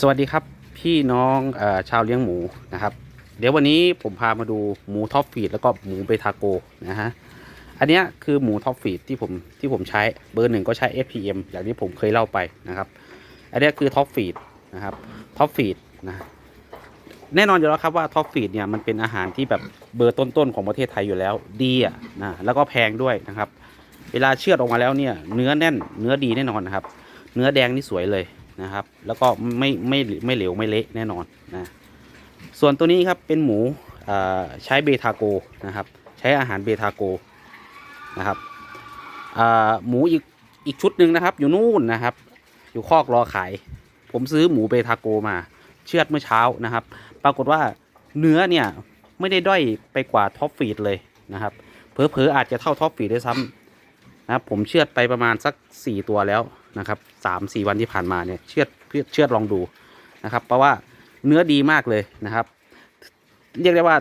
สวัสดีครับพี่น้องอชาวเลี้ยงหมูนะครับ เดี๋ยววันนี้ผมพามาดูหมูท็อปฟีดแล้วก็หมูเบทาโกนะฮะอันนี้คือหมูท็อปฟีดที่ผมที่ผมใช้เบอร์หนึ่งก็ใช้ FPM อย่างที่ผมเคยเล่าไปนะครับอันนี้คือท็อปฟีดนะครับท็อปฟีดนะแน่นอนอยู่แล้วครับว่าท็อปฟีดเนี่ยมันเป็นอาหารที่แบบเบอร์ต้นๆของประเทศไทยอยู่แล้วดีอะนะแล้วก็แพงด้วยนะครับ เวลาเชือดออกมาแล้วเนี่ยเนื้อแน่นเนื้อดีแน่นอนนะครับ เนื้อแดงนี่สวยเลย นะครับ แล้วก็ไม่ไม่ไม่เหลวไม่เละแน่นอนนะส่วนตัวนี้ครับเป็นหมูใช้เบทาโกนะครับใช้อาหารเบทาโกนะครับหมูอีกอีกชุดหนึ่งนะครับ อยู่นู่นนะครับ อยู่คอกรอขาย ผมซื้อหมูเบทาโกมา เชือดเมื่อเช้านะครับ ปรากฏว่าเนื้อเนี่ยไม่ได้ด้อยไปกว่าท็อปฟีดเลยนะครับเผลอๆอาจจะเท่าท็อปฟีดด้วยซ้ำนะครับผมเชือดไปประมาณสักสี่ตัวแล้ว นะครับสามสี่วันที่ผ่านมาเนี่ยเชือดเชือดเชือดลองดูนะครับ เพราะว่าเนื้อดีมากเลยนะครับ เรียกได้ว่า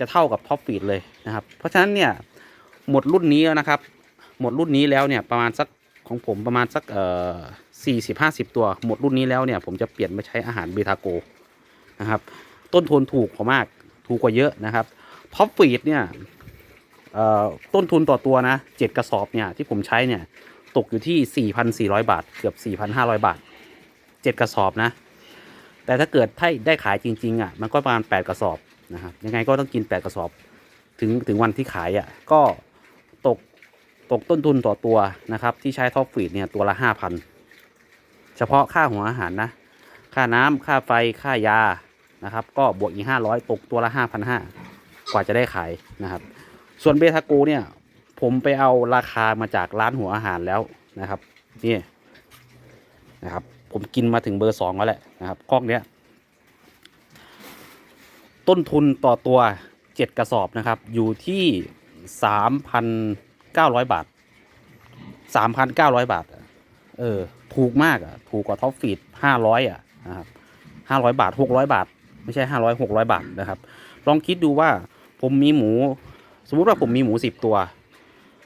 จะเท่ากับท็อปฟีดเลยนะครับ เพราะฉะนั้นเนี่ยหมดรุ่นนี้แล้วนะครับ หมดรุ่นนี้แล้วเนี่ยประมาณสักของผมประมาณสักเอ่อสี่สิบห้าสิบตัว หมดรุ่นนี้แล้วเนี่ยผมจะเปลี่ยนมาใช้อาหารเบทาโกนะครับ ต้นทุนถูกกว่ามากถูกกว่าเยอะนะครับท็อปฟีดเนี่ยเอ่อต้นทุนต่อตัวนะเจ็ดกระสอบเนี่ยที่ผมใช้เนี่ย ตกอยู่ที่ 4,400 บาท เกือบ 4,500 บาทเจ็ดกระสอบนะ แต่ถ้าเกิดถ้าได้ขายจริงๆอะมันก็ประมาณ 8 กระสอบนะครับยังไงก็ต้องกิน 8 กระสอบ ถึงถึงวันที่ขายอะก็ตกตกต้นทุนต่อตัวนะครับ ที่ใช้ท็อปฟีดเนี่ยตัวละ 5,000 เฉพาะค่าหัวอาหารนะ ค่าน้ำค่าไฟค่ายานะครับ ก็บวกอีก 500 ตกตัวละ 5,500 กว่าจะได้ขายนะครับ ส่วนเบทาโกเนี่ย ผมไปเอาราคามาจากร้านหัวอาหารแล้วนะครับนี่นะครับ ผมกินมาถึงเบอร์สองแล้วแหละนะครับกล้องเนี้ย ต้นทุนต่อตัวเจ็ดกระสอบนะครับ อยู่ที่สามพันเก้าร้อยบาทสามพันเก้าร้อยบาท เออ ถูกมากอะ ถูกกว่าท็อปฟีดห้าร้อยอะนะครับห้าร้อยบาทหกร้อยบาท ไม่ใช่ห้าร้อยหกร้อยบาทนะครับ ลองคิดดูว่าผมมีหมู สมมุติว่าผมมีหมูสิบตัว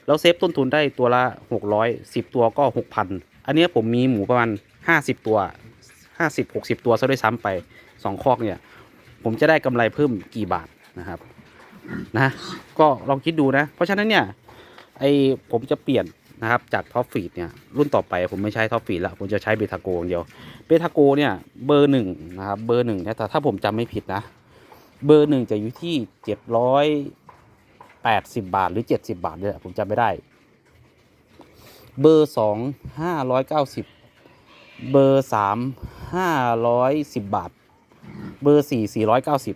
แล้วเซฟต้นทุนได้ตัวละหกร้อยสิบตัวก็หกพันอันนี้ผมมีหมูประมาณห้าสิบตัวห้าสิบหกสิบตัวซะด้วยซ้ำไปสองคอกเนี่ย ผมจะได้กำไรเพิ่มกี่บาทนะครับนะก็ลองคิดดูนะ เพราะฉะนั้นเนี่ยไอผมจะเปลี่ยนนะครับจากท็อปฟีดเนี่ยรุ่นต่อไปผมไม่ใช้ท็อปฟีดละผมจะใช้เบทาโกอย่างเดียวเบทาโกเนี่ยเบอร์หนึ่งนะครับเบอร์หนึ่งเนี่ยแต่ถ้าผมจำไม่ผิดนะ เบอร์หนึ่งจะอยู่ที่เจ็ดร้อย แปดสิบาทหรือเจ็ดสิบาทเนี่ยผมจำไม่ได้ เบอร์สองห้าร้อยเก้าสิบเบอร์สามห้าร้อยสิบบาท เบอร์สี่สี่ร้อยเก้าสิบ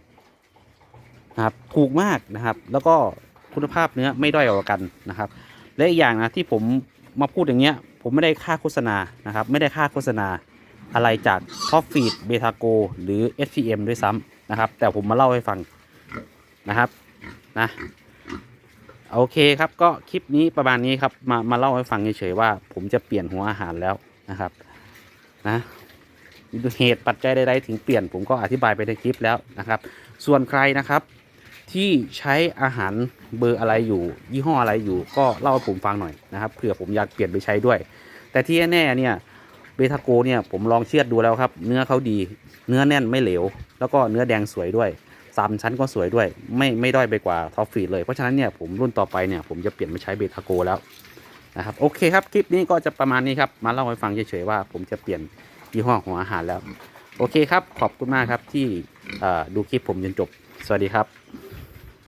นะครับถูกมากนะครับ แล้วก็คุณภาพเนื้อไม่ด้อยกว่ากันนะครับ และอีกอย่างนะที่ผมมาพูดอย่างเงี้ย ผมไม่ได้ค่าโฆษณานะครับ ไม่ได้ค่าโฆษณาอะไรจากท็อปฟีดเบทาโกหรือ SPM ด้วยซ้ำนะครับ แต่ผมมาเล่าให้ฟังนะครับนะ โอเคครับก็คลิปนี้ประมาณนี้ครับมามาเล่าให้ฟังเฉยๆว่า ผมจะเปลี่ยนหัวอาหารแล้วนะครับนะเหตุปัจจัยใดๆถึงเปลี่ยนผมก็อธิบายไปในคลิปแล้วนะครับ ส่วนใครนะครับ ที่ใช้อาหารเบอร์อะไรอยู่ ยี่ห้ออะไรอยู่ ก็เล่าให้ผมฟังหน่อยนะครับเผื่อผมอยากเปลี่ยนไปใช้ด้วย แต่ที่แน่เนี่ยเบทาโกเนี่ยผมลองเชือดดูแล้วครับ เนื้อเขาดี เนื้อแน่นไม่เหลว แล้วก็เนื้อแดงสวยด้วย สามชั้นก็สวยด้วย ไม่ไม่ด้อยไปกว่าท็อปฟีดเลย เพราะฉะนั้นเนี่ยผมรุ่นต่อไปเนี่ยผมจะเปลี่ยนมาใช้เบทาโกแล้วนะครับโอเคครับคลิปนี้ก็จะประมาณนี้ครับมาเล่าให้ฟังเฉยๆว่าผมจะเปลี่ยนยี่ห้อของอาหารแล้ว โอเคครับ ขอบคุณมากครับที่ดูคลิปผมจนจบ สวัสดีครับ